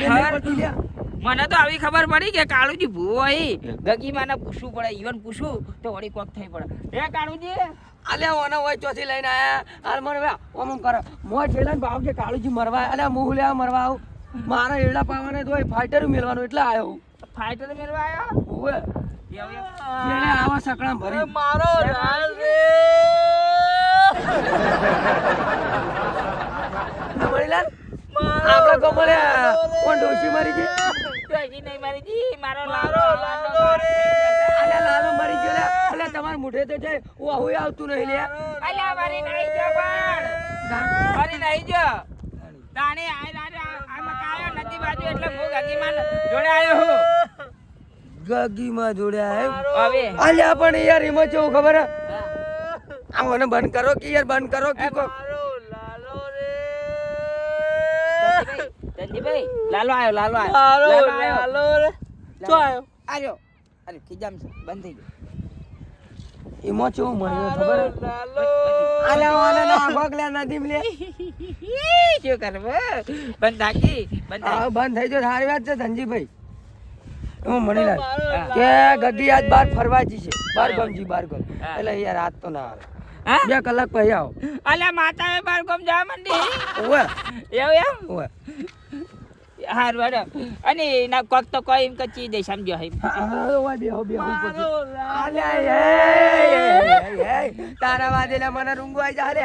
ખબર? મને તો આવી ખબર પડી કે કાળુજી ભૂવો અહીં ગગી માને પૂછવું પડે ઈવન પૂછું તો વળી કોક થઈ પડે. એ કાળુજી? અલ્યા ઓને હોય ચોથી લઈને આયા. હાલ મને ઓમ કરે. મોય ઠેલા ને ભાવ કે કાળુજી મરવા અલ્યા હું લેવા મરવા આવું. મારા એડા પાવાને તો ફાઈટર મેળવાનું એટલે આવ્યો ફાઈટર મેળવા આવ્યો ઓવે? એને આવા સકડા ભરી. મારો લાલ રે. મણીલાલ આપણા ગમલે કોણ ડોશી મારી ગઈ? ડોશી નહીં મારી જી મારો લાલો લાલો રે. અલે લાલો મરી ગયો અલે તમાર મુઠે તો છે હું આવું આવતું નહીં લે. અલે મારી નહીં જો પણ. મારી નહીં જો. તાણે આય લારે આ મકાયો નદી બાજુ એટલે હું ગગીમાં જોડે આવ્યો હું ગગીમાં જોડે આવ્યો? હવે. અલ્યા પણ યાર એમાં કેવું ખબર? આ મને બંધ કરો કે યાર બંધ કરો કે કો ધનજીભાઈ લાલો આવ્યો લાલો આવ્યો લાલો રે. તો આયો? આવ્યો અરે ખીજામ છે. બંધ થઈ ગયો. એમાં કેવું મળ્યું ખબર હે? અલ્યા ઓને ના ભગલ્યા નદીમ લે. શું કરવું બંધ થાકી? બંધ બંધ થઈ ગયો. સારી વાત છે ધનજીભાઈ. હા. કે ગગી આજ બાર ફરવા જી છે. બાર ગમજી બાર ગમ એટલે યાર આજ તો ના આવે. બે કલાક પછી આવો. અલ્યા માતા બાર ગમ જવા માંડી. ઓવે એવું એમ? ઓવે હાર વાડો અને ના કોક તો કોઈ એમ કચી દે સમજો હે હા, હા, તારા વાદેલા મને રૂંગવાઈ જા રે.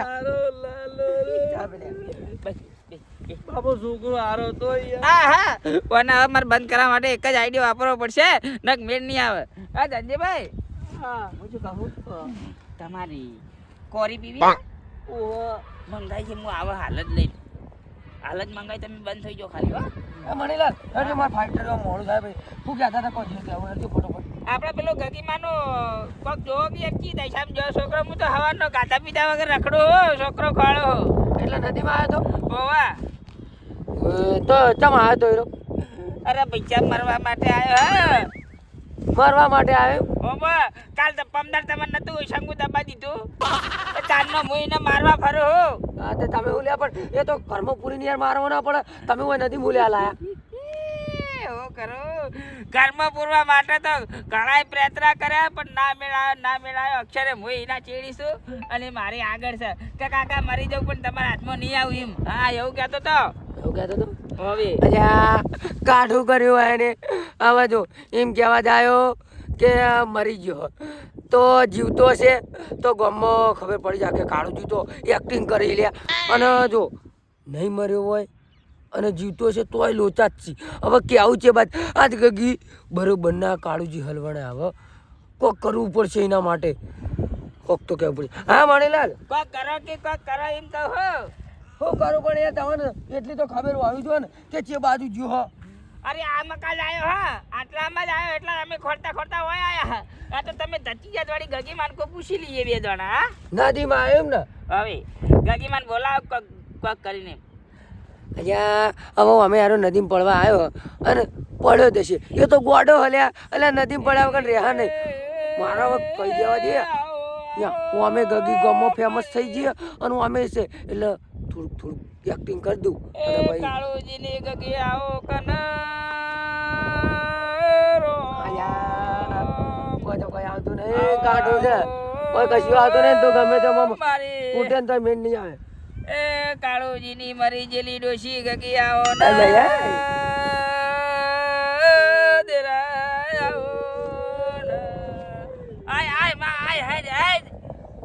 બાબો છોકરો હારો તો હા હા. પણ હવે મારે બંધ કરવા માટે એક જ આઈડિયો વાપરવો પડશે. નક મેળ નહીં આવે. હા ધનજીભાઈ. હું. શું કહું તમારી કોરી પીવી મંગાઈ છે હું આવા હાલત લઈ હાલત હાલ જ મંગાઈ તમે બંધ થઈ જાઓ ખાલી હો. મણીલાલ અરે મારા ફાઈટર મોડું થાય ભાઈ. શું કહેતા હતા કોઈ જે કહેવું હતું ફટોફટ. આપણે પેલો ગગીમાનો કોક જોવો કે એક ચીજ આઈ જો છોકરો હું તો હવાનો ગાતા પીતા વગર રખડો હો છોકરો ખોળો હો. એટલે નદીમાં આવ્યો તો? તો ચમ આવ્યો તો અરે પૈસા મરવા માટે આવ્યો હા. મરવા માટે આવ્યો ઓબો કાલ તો પમદાર તમને નતું શંકુ દબા દીધું એ મુઈને મારવા ફરો હો. હા તો તમે ઉલ્યા પણ એ તો કર્મ પૂરી નિયર મારવો ના પડે. તમે ઓય નદી મૂલ્યા લાયા. કરો કર્મ પૂરવા માટે તો ઘણાય પ્રયત્ન કર્યા પણ ના મેળાયો ના મેળાયો. અક્ષરે હું એના ચેડીશું અને મારી આગળ છે. કે કાકા મરી જવું પણ તમારા હાથમાં નહીં આવું એમ. હા એવું કહેતો તો. એવું કહેતો તો? હવે. અલ્યા કાઠું કર્યું એને. આમાં જો એમ કહેવા જાયો કે આ મરી ગયો. તો જીવતો છે તો ગામમાં ખબર પડી જાય કે કાળું જીવતો. એક્ટિંગ કરી લે. અને જો નહીં મર્યો હોય અને જીવતો છે તોય લોચા જ છે. હવે કેવું છે બાદ? આજ ગગી બરોબરના કાળુજી હલવાને આવે. કોક કરવું પડશે એના માટે. કોક તો કહેવું પડશે. હા મણીલાલ? કોક કરો કે કોક કરો એમ કહો. હો શું કરું પણ એ તમને એટલી તો ખબર આવી જોઈએ ને કે જે બાજુ જ્યો હો. અરે આ મકાન આવ્યો હા. આટલામાં જ આવ્યો એટલા અમે ખોરતા ખોરતા હોય આયા. આ તો તમે ધતીજાત વાળી ગગીમાન કો પૂછી લઈએ બે જણા હા? નદીમાં આવ્યો ને? હવે ગગીમાન બોલાવ કોક કોક કરીને. અહીંયા હવે અમે યારો નદીમાં પડવા આવ્યો અને પડ્યો દેશે એ તો ગોડો હલ્યા એટલે નદીમાં પડ્યા વગર રહ્યા નહીં. મારા હવે કહી દેવા દે. હું અમે ગગી ગમો ફેમસ થઈ જઈએ અને હું અમે છે એટલે થોડુંક થોડુંક એક્ટિંગ કરી દઉં. અને ભાઈ. કાળુજી ની ગગી આવો કન રો કોઈ તો કોઈ આવતું નહીં. કાઢું છે. કોઈ કશું આવતું નહીં તો ગમે તો ઉઠે ને તો મેન નહીં આવે. એ કાળુજી ની મરી જેલી ડોશી ગગી આવો અલ્યા, દેરાય આવો આય આયમાં આય હાય હાય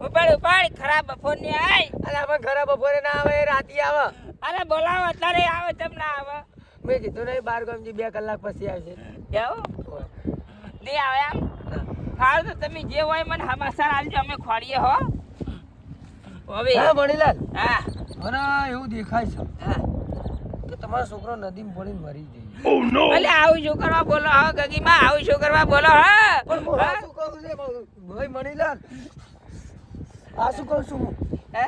ઉપાડ ઉપાડ. ખરાબ ફોનની આય. અલ્યા પણ ખરાબ બપોરે ના આવે રાતી આવે. અરે બોલાવો અત્યારે આવે તમ ના આવે. મેં કીધું નહીં બાર ગમજી બે કલાક પછી આવશે. એવું? નહીં આવે આમ હાલ તો તમે જે હોય મને હમાસર આવજો અમે ખોડીએ હો. હવે. હા મણીલાલ. હા. મને એવું દેખાય છે હા. કે તમારો છોકરો નદીમાં પડીને મરી જાય એટલે આવું શું કરવા બોલો હો ગગીમાં? આવું શું કરવા બોલો હા? પણ શું કહું છે? ભાઈ મણીલાલ. આ શું કહું છું હું? હે?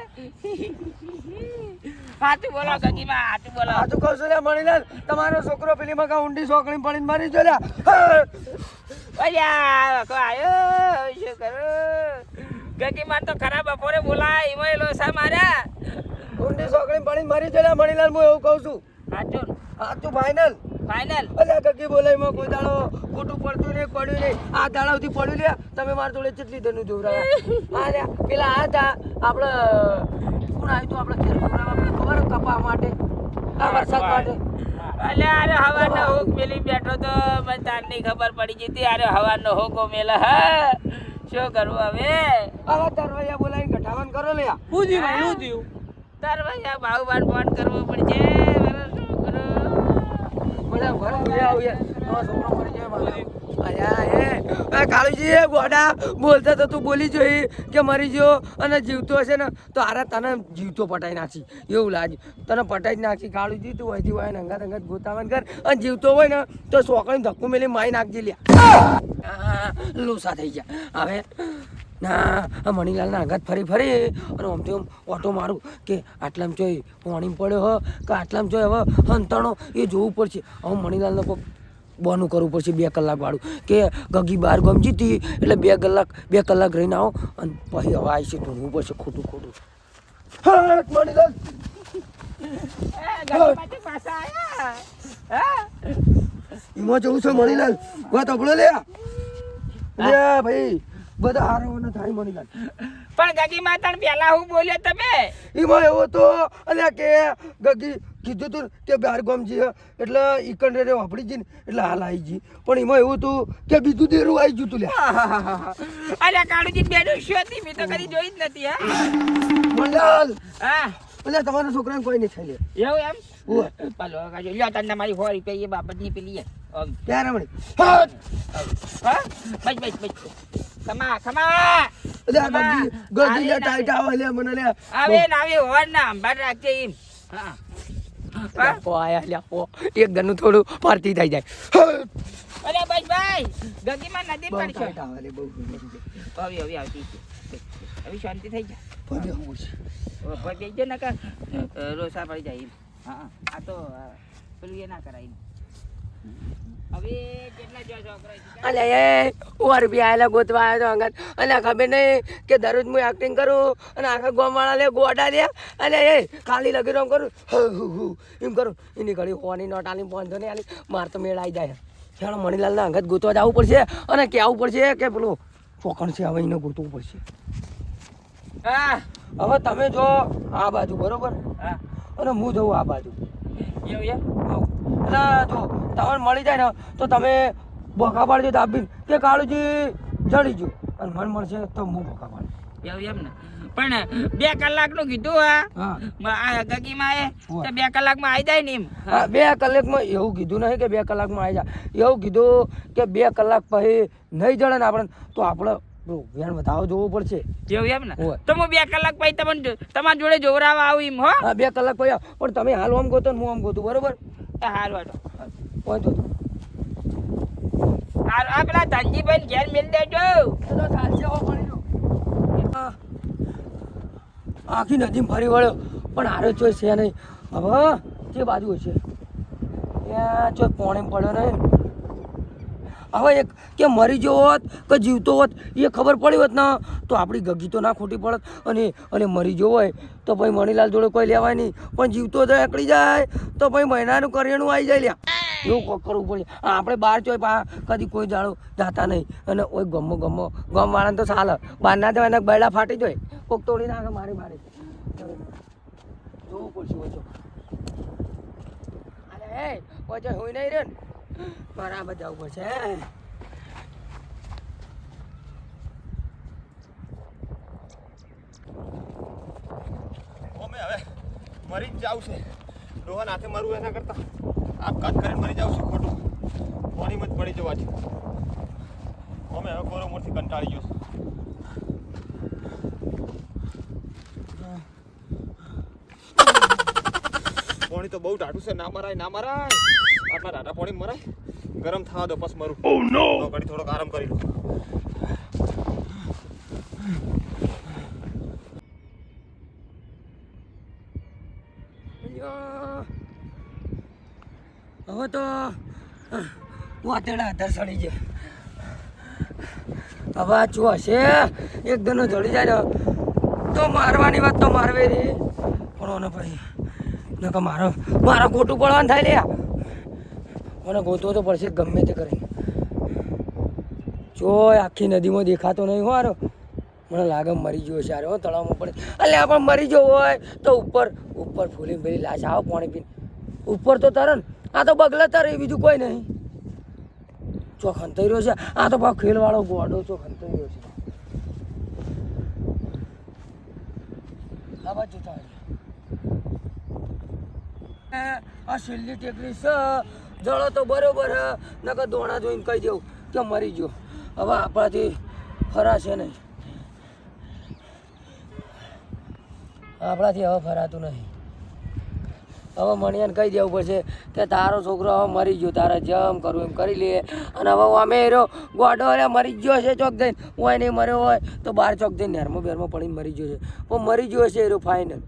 હાથું બોલો ગગીમાં હાથું બોલો આ કહું છું લે મણીલાલ તમારો છોકરો પેલી મકા ઊંડી સોકણી પડીને મરી જો. અલ્યા વખો આયો શું કરું? ગગીમાં તો ખરાબ બપોરે બોલાય એમાં એલો સા માર્યા. ઊંડી સોકણી પડીને મરી જો મણીલાલ હું એવું કહું છું. હાચું. આ તું ફાઇનલ અલ્યા ગગી બોલે એમાં કોઈ દાડો ખોટું પડતું નહીં પડ્યું નહીં. આ દાડા સુધી પડ્યું લે તમે મારા જોડે કેટલી ધનુ જોવરાયા આ પેલા આ તા આપણે કોણ આવ્યું તું આપણે ઘેર જોવરાવા? આપણે ખબર કપા માટે. આ વરસાદ માટે. અલ્યા અરે હવાનો હુક મેલી બેઠો તો મને તારની ખબર પડી જતી અરે હવાનો હોકો મેલા હા. શું કરવું હવે? આવા તરવૈયા બોલાવીને ગઠાવન કરો લ્યા. હું થયું હું. થયું તાર ભાઈ આ ભાવ બાર ફોન કરવો પડશે મારે શું કરું બધા ઘરે ઊભી આવ યાર તમારો છોકરો મરી જાય મારો અલ્યા એ એ કાળુજી બોલતા તો તું બોલી જોઈ કે મરી ગયો અને જીવતો હશે ને, તો આરા તને જીવતો પટાઈ નાખી. એવું લાગે. તને પટાઈ જ નાખી. કાળુજી, તું અહીંથી હોય ને અંગાત અંગાત ગોતાવન કર. અને જીવતો હોય ને, તો સોકણી ધક્કો મેલી મારી નાખજે લ્યા. લોસા થઈ ગયા. હવે ના આ મણીલાલના આઘાત ફરી ફરી. અને આમ તો ઓટો મારું કે આટલામાં જોઈ પાણી પડ્યો હ કે આટલામાં જોઈ હવે હંતાણો એ જોવું પડશે. હવે મણીલાલને કોઈ બોનું કરવું પડશે બે કલાક વાળું. કે ગગી બહાર ગમ હતી એટલે બે કલાક બે કલાક રહીને આવો. અને પછી હવે આવી છે ઢૂંઢવું પડશે ખોટું ખોટું. હા મણીલાલ! હા? એમાં જવું છે મણીલાલ. વાત લે લે ભાઈ. બધા હારવાના થાય મણીલાલ પણ ગગી માતા પેલા હું બોલ્યો તમે? એમાં એવો તો અલ્યા કે ગગી કીધું તું કે બાર ગમજી હે એટલે ઈકંડ રે વાપડી જી ને એટલે હાલ આવી જી પણ એમાં એવું હતું કે બીજું દેરું આવી ગયું તું લ્યા. અરે કાળુજી બેનું શું હતી? મેં તો કદી જોઈ જ નથી હા. મંડલ! હા. એટલે તમારા છોકરાને કોઈ નહીં થાય લે એવું એમ? પાલો કાજો લ્યો તને મારી સો રૂપિયા એ બાબતની પેલી હે. આમ. હા હા બસ બસ બસ ખમા ખમા એટલે આ ખમા. ગગી ગગી લે ટાઈટ આવે લે મને લે આવે ને આવે હોર ના અંબાર રાખજે એમ હા હા? આયા લ્યા એક ગનું થોડું પારતી થઈ જાય અરે ભાઈ ગગીમાં નદી બહુ હવે હવે આવતી હવે શાંતિ થઈ જાય પગે હું છે ભાઈ બેસજો ને રોસા પડી જાય હા. આ તો પેલું એ ના કરાય? અલે એ આયેલા ગોતવા આવ્યો તો અંગત અને ખબર નહીં કે દરરોજ હું એક્ટિંગ કરું અને આખા ગોમાળા લે ગોડા લે. અને એ ખાલી લગી રમ કરું. એમ કરું. એની ઘડી ફોની નોટ આલી નહીં આલી. માર તો મેળ આવી જાય. ચાલો મણીલાલના અંગત ગોતવા જવું પડશે અને કહેવું પડશે કે પેલું ચોકણ છે હવે એને ગોતવું પડશે. હા. હવે તમે જો આ બાજુ બરોબર? હા. અને હું જઉં આ બાજુ. એવું એમ? આવું. એટલે જો તમને મળી જાય ને તો તમે બોકા પાડજો દાબીને. કે કાળુજી જડી જો અને મન મળશે તો હું બોકા પાડું એવું એમ ને? પણ બે કલાકનું કીધું હા હા. મ- આ ગગીમાં એ તો બે કલાકમાં આવી જાય ને એમ? હા, બે કલાકમાં એવું કીધું નહીં કે બે કલાકમાં આવી જાય એવું કીધું કે બે કલાક પછી નહીં જડે ને આપણે તો આપણે વેણ વધાવો જોવો પડશે. એવું એમ ને. તો હું બે કલાક પછી તમને તમાર જોડે જોવરાવા આવું એમ હો? હા બે કલાક પછી પણ તમે હાલ આમ ગોતો હું આમ ગોતું બરોબર? હારું વાટો પહોંચો તો હારું આ પેલા ધનજીભાઈ ઘેર મેલ દેજો. તો સાચે. આખી નદીમાં ફરી વળ્યો. પણ હારો ચોય છે નહીં. હવે જે બાજુ છે ત્યાં ચોય પોણે પડ્યો નહીં. હવે એક કે મરી ગયો હોત કે જીવતો હોત, એ ખબર પડી હોત ના, તો આપણી ગગી તો ના ખોટી પડત. અને અને મરી ગયો હોય તો ભાઈ મણીલાલ જોડે કોઈ લેવાય નહીં. પણ જીવતો તો એકડી જાય, તો ભાઈ મહિનાનું કરિયાણું આવી જાય લ્યા. એવું કરવું પડે. આપણે બહાર ચોય પા, કદી કોઈ જાણો જાતા નહીં. અને ઓય ગમો ગમો, ગમવાળાને તો ચાલે બહાર ના જવાય એના બૈડા ફાટી જાય. કોક તોડી નાખે મારી મારે જોવું પડશે ઓછો. અરે હે ઓછો હોય નહીં રે ને. બરાબર જવું પડશે હવે મરી જ જાવ છે. રોહન હાથે મારું એના કરતા. આપઘાત કરીને મરી જાવ છું, ખોટું. પાણીમાં જ પડી જવા છે. અમે હવે કોરો મોરથી કંટાળી ગયો પાણી તો બહુ ટાઢું છે. ના મરાય ના મરાય. આટલા ડાટા પાણી મરાય ગરમ થવા દો પછી મરું. Oh, ઓ નો ઘડી થોડોક આરામ કરી લઉં હવે તો વાતેડા ધરસડી છે હવે આ ચો હશે? એક દનો જડી જાય તો મારવાની વાત તો મારવે રે. પણ ભાઈ નકર મારો મારા ખોટું પડવાનું થાય લે મને ગોતવો તો પડશે, ગમે તે કરીને જોય આખી નદીમાં દેખાતો નહીં હો મને લાગે મરી ગયો છે હો, તળાવમાં પડે. એટલે પણ મરી ગયો હોય. તો ઉપર ઉપર ફૂલી પેલી લાશ, આવો પાણી પીને. ઉપર તો તરણ, આ તો બગલા તરે, બીજું કોઈ નહીં. ચો ખંતાઈ રહ્યો છે. આ તો ભાવ ખેલવાળો ગોડો ચો ખંતાઈ રહ્યો છે. આ બાજુ આ છેલ્લી ટેકરી છે. જળો તો બરોબર હે, નકર દોણા જોઈને કહી દેવું. કે મરી ગયો. હવે આપણાથી ફરાશે નહીં. આપણાથી હવે ફરાતું નહીં. હવે મણિયાને કહી દેવું પડશે કે તારો છોકરો હવે મરી ગયો, તારે જેમ કરવું એમ કરી લે. અને હવે અમે એરો ગોડો રે મરી ગયો છે ચોક જઈને. હોય નહીં મર્યો હોય તો બાર ચોક જઈને નેરમો બેરમાં પડીને મરી ગયો છે. પણ મરી ગયો છે એરો ફાઇનલ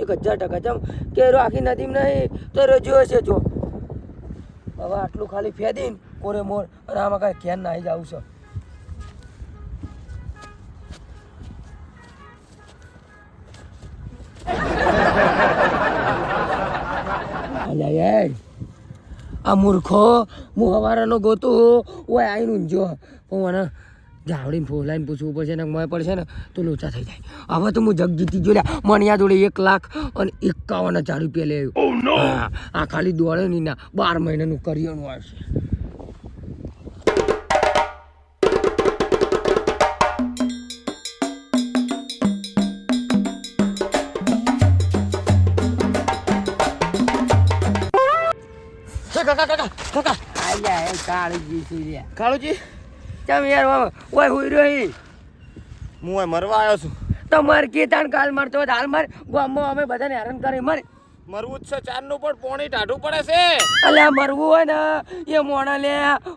એક હજાર ટકા. જેમ કે એરો આખી નદીમાં નહીં, તો એરો જોયો છે જો હવે આટલું ખાલી ફેદીને, કોરે મોર અને આમાં કાંઈ ક્યાં નાહી જાવું છે. આ મૂર્ખો હું હવારાનો ગોતું ઓય આઈનું જો. હું મને જાવડીને ફોલાઈને પૂછવું પડશે ને મોય પડશે ને તો લોચા થઈ જાય. હવે તો હું જગ જીતી લ્યા. મણિયા જોડે એક લાખ અને એકાવન હજાર રૂપિયા લે. આવ્યો હા, આ ખાલી દોડે નહીં ના બાર મહિનાનું કરિયાણું આવશે. કાકા કાકા કાકા. આલ્યા કાળી જીસી કાળુજી? ચમ યાર ઓય હુઈ રહી હું. અહીં મરવા આવ્યો છું. તો મર કે તાણ કાલ મરતો હોય હાલ મર. ગામમાં અમે બધાને હેરાન કરી મર. મરવું જ છે ચારનું પણ પોણી ટાઢું પડે છે. અલ્યા મરવું હોય ને એ મોણા લે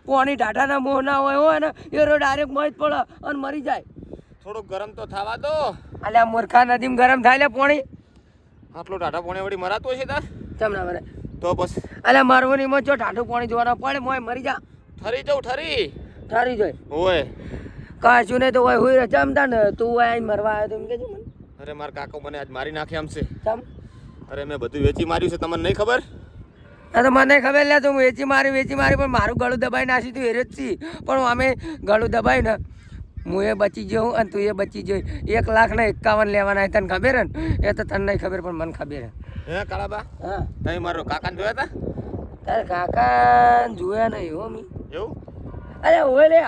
પોણી ટાટાના મોહ ના હોય હોય ને એ રો ડાયરેક્ટ મરી જ પડે અને મરી જાય. થોડુંક ગરમ તો થવા દો. અલ્યા મૂર્ખા નદીમાં ગરમ થાય લે પોણી. આટલું ટાઢા પોણી વળી મરાતું છે તાર? ચમ ના મરે. તો બસ. અલ્યા મરવું નહીં મત જો ટાટું પોણી જોવાના પડે મોય મરી જા. ઠરી જાઉં ઠરી. ઠરી જોઈ. ઓય. કશું નહીં તો હોય હુઈ જમતા ને તું આય મરવા આવ્યો તો એમ કેજો મને. અરે માર કાકો મને આજ મારી નાખે આમ છે. તમ અરે મેં બધું વેચી માર્યું છે તમને નહીં ખબર? આ તો મને ખબર લે તું વેચી મારી વેચી મારી પણ મારું ગળું દબાઈ નાસી તું એ જ છી. પણ અમે ગળું દબાઈ ને હું એ બચી ગયો હું અને તું એ બચી જોઈ એક લાખ ને એકાવન લેવાના તને ખબર હે ને? એ તો તને નહીં ખબર પણ મને ખબર હે. હે કાળાબા? હા. તમે મારો કાકાને જોયા હતા તારે કાકા જોયા નહીં હો મી. એવું? અરે હોય લે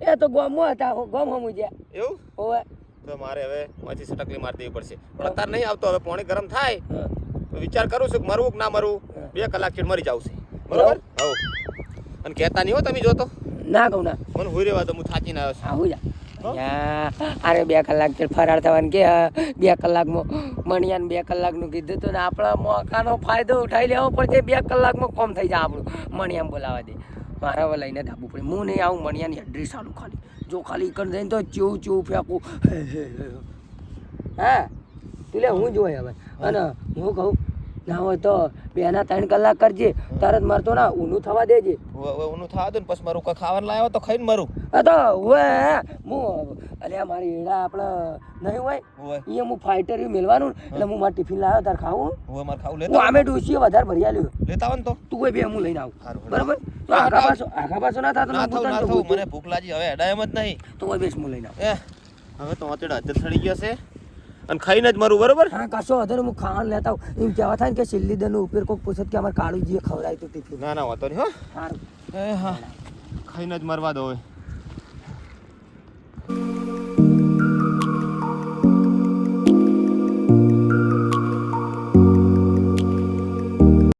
એ તો ગોમમાં હતા ગોમ હમું જ્યાં એવું? હોય તો મારે હવે માંથી સટકલી મારી દેવી પડશે. પણ અત્યારે નહીં આવતો હવે પોણી ગરમ થાય. તો વિચાર કરું છું કે મરવું કે ના મરવું? બે કલાક ચીડ મરી જાવ છે. બરોબર? હવ. અને કહેતા નહીં હો તમે જોતો. ના કહું ના. મને હોય રહેવા તો હું થાચીને આવ્યો છું. હું જા. અરે બે કલાક તે ફરાર થવાનું કે બે કલાકમાં મણિયાને બે કલાકનું કીધું હતું ને આપણા મોકાનો ફાયદો ઉઠાવી લેવો પડશે બે કલાકમાં કોમ થઈ જાય આપણું. મણિયામ બોલાવા દે. મારા હવે લઈને ધાબુ પડે. હું નહીં આવું મણિયાની એડ્રેસ સારું ખાલી. જો ખાલી કરી જઈને તો ચેવું ચેવું ફેંકું. હા તું લે હું? જોઈ હવે. અને હું કહું ના હોય તો બે ના ત્રણ કલાક કરજે. તરત મારતો ના ઊનું થવા દેજે. ઊનું થવા દે ને પછી મારું ખાવાનું લાવ્યો તો ખાઈને મરું. આ તો હવે હું. અલ્યા મારી એડા આપણે નહીં હોય. એ હું ફાઈટર મેળવાનું એટલે હું મારા ટિફિન લાવ્યો તાર ખાવું. હું મારે ખાવું. લેતો આમે ડોસીએ વધારે ભરી લ્યો લેતા આવે ને તો. તું કોઈ બે હું લઈને આવું. બરાબર? તો હા, આખા પાછો આખા પાછો ના થતો ના હું થવું મને ભૂખ લાગી હવે અડાય એમ જ નહીં. તો કોઈ બેસ હું લઈને આવું. હવે તો અત્યારે હાજર થડી ગયો છે. અને ખાઈને જ મરું બરોબર? હા કશો વધુ હું ખાવાનું લેતા એમ કહેવા થાય ને કે છેલ્લી દરનો ઉપયોગ કોઈ પૂછત કે અમારે કાળુજીએ ખવડાવ્યું હતું ટિફિન. ના ના વાતો નહીં હો. હા એ હા ખાઈને જ મરવા દો હવે.